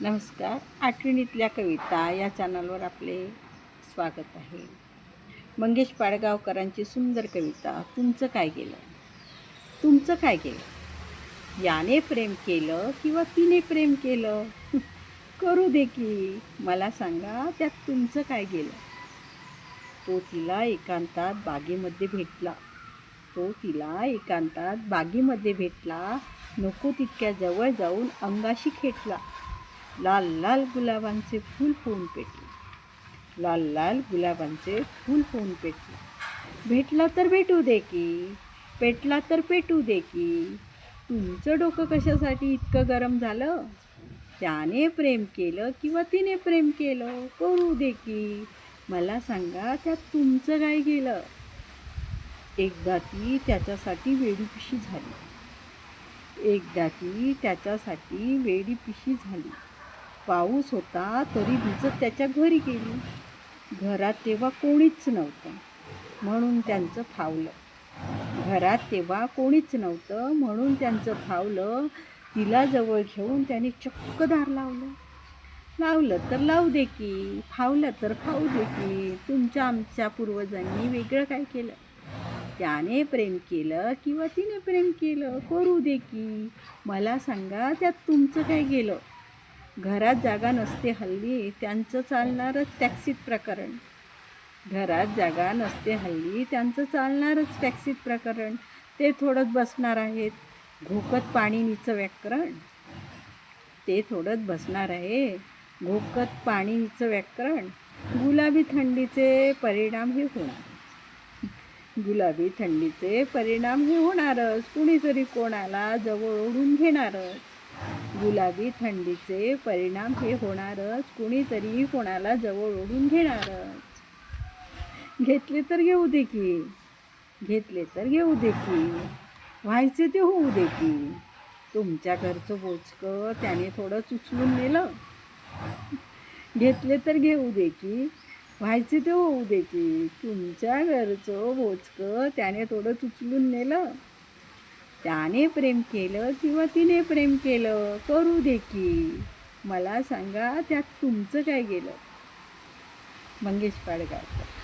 नमस्कार. आठवणीतल्या कविता या चॅनलवर आपले स्वागत आहे. मंगेश पाडगावकरांची सुंदर कविता तुमचं काय केलं तुमचं काय केलं याने प्रेम केलं किंवा तिने प्रेम केलं? करू दे की मला सांगा त्यात तुमचं काय गेलं? तो तिला एकांतात बागेमध्ये भेटला. तो तिला एकांतात बागेमध्ये भेटला. नको तितक्या जवळ जाऊन अंगाशी खेटला. लाल लाल गुलाबांचे फूल होऊन पेटले. लाल लाल गुलाबांचे फूल होऊन पेटले. भेटला तर भेटू दे की पेटला तर पेटू दे की. तुमचं डोकं कशासाठी इतकं गरम झालं? त्याने प्रेम केलं किंवा तिने प्रेम केलं? करू दे की. मला सांगा त्यात तुमचं काय गेलं? एकदा ती त्याच्यासाठी वेडीपिशी झाली. एकदा ती त्याच्यासाठी वेडीपिशी झाली. पाऊस होता तरी भिजत त्याच्या घरी गेली. घरात तेव्हा कोणीच नव्हतं म्हणून त्यांचं फावलं. घरात तेव्हा कोणीच नव्हतं म्हणून त्यांचं फावलं. तिला जवळ घेऊन त्याने चक्क दार लावलं. लावलं तर लावू दे की फावलं तर खाऊ दे की तुमच्या आमच्या पूर्वजांनी वेगळं काय केलं? त्याने प्रेम केलं किंवा तिने प्रेम केलं? करू दे की. मला सांगा त्यात तुमचं काय गेलं? घरात जागा नसते हल्ली त्यांचं चालणारच टॅक्सीत प्रकरण. घरात जागा नसते हल्ली त्यांचं चालणारच टॅक्सीत प्रकरण. ते थोडंच बसणार आहेत. घोकत पाणीनीचं व्याकरण. ते थोडंच बसणार आहे. घोकत पाणीचं व्याकरण. गुलाबी थंडीचे परिणाम हे होणार. गुलाबी थंडीचे परिणाम हे होणारच. कुणीतरी कोणाला जवळ ओढून घेणारच. गुलाबी थंडीचे परिणाम हे होणारच. कुणीतरी कोणाला जवळ ओढून घेणारच. घेतले तर घेऊ दे की. घेतले तर घेऊ दे की. व्हायचे ते होऊ दे की. तुमच्या घरचं बोचकं त्याने थोडं उचलून नेलं. घेतले तर घेऊ दे की. व्हायचे ते होऊ दे की. तुमच्या घरचं बोचकं त्याने थोडं उचलून नेलं. त्याने प्रेम केलं किंवा तिने प्रेम केलं करू दे की. मला सांगा त्यात तुमचं काय गेलं. मंगेश पाडगावकर.